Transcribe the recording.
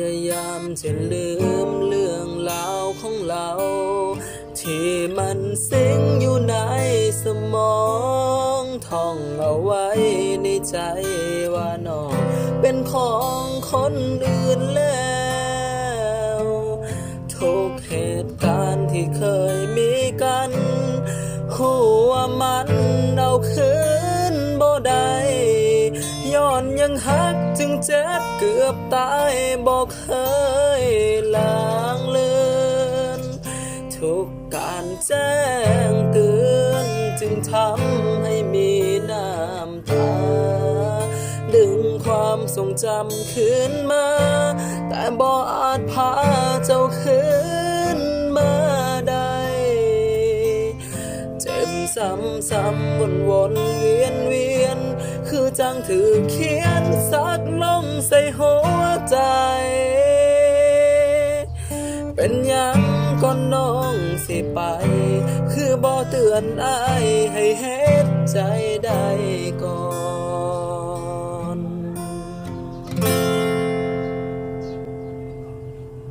ยายามจะลืมเรื่องราวของเรา ที่มันสิงอยู่ในสมองท่องเอาไว้ในใจว่าน้องเป็นของคนอื่นแล้วทุกเหตุการณ์ที่เคยมีกันหัวามัน งหักจึงเจ็บเกือบตายบอกเคยลางเลือนทุกการแจ้งเตือนจึงทำให้มีน้ำตา ดึงความทรงจำคืนมา แต่บ่อาจพาเจ้าคืนมาได้เจ็บซ้ำซ้ำวนวนเวียนเวียน จังถือเขียนสักลมใส่หัวใจ เป็นยังก่อนน้องสิไป คือบ่เตือนอายให้เฮ็ดใจได้